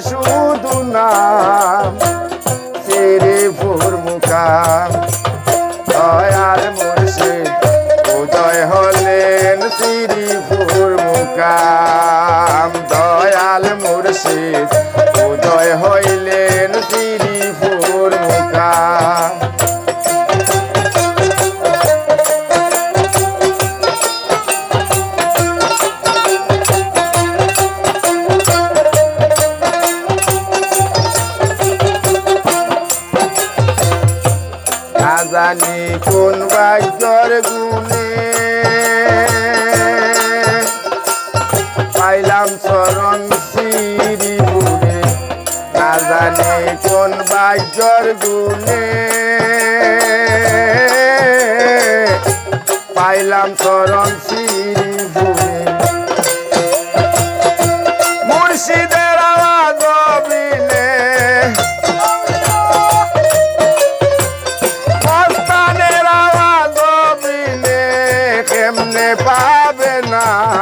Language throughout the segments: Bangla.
শুধু কোন ভাগ্যর গুণে পাইলাম চরণ বুড়ে না জানে কোন ভাগ্যর গুণে পাইলাম চরণ সিঁড়ি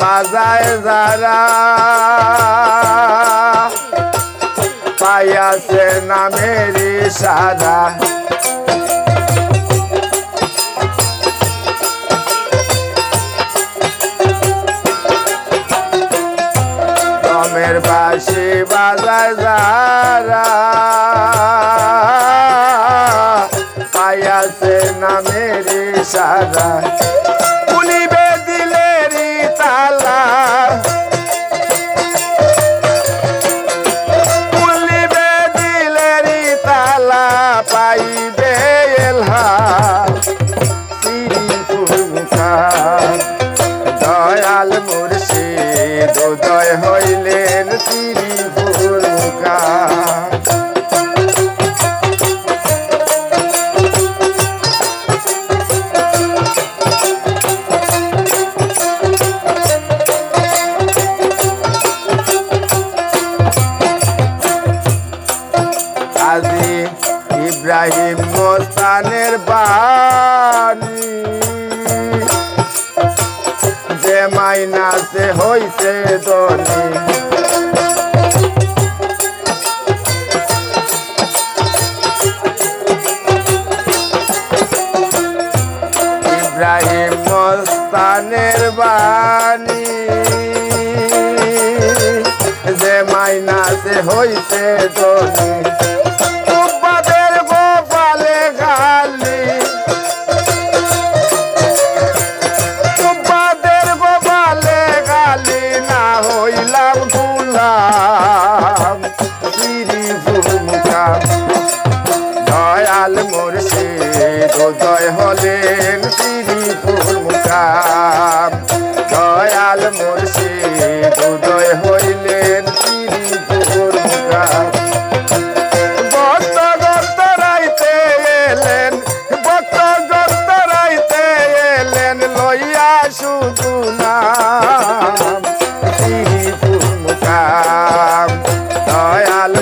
বাজায় যারা পাইয়াছে নামের সাদা। রমের বাসি বাজায় যারা পাইয়াছে নামের সাদা। হইলেন শ্রীপুর মুখা আজি ইব্রাহিম মোস্তানের বাণী। যে মাইনাসে হইছে দনি ইব্রাহিম মস্তানের বাণী। যে মাইনাসে হইছে দনি উদয় হলেন শ্রীপুর মুকাম দয়াল মুর্শিদ, উদয় হইলেন শ্রীপুর মুকাম ভক্ত গন্ত রাইতে এলেন, লইয়া শ্রীপুর মুকাম দয়াল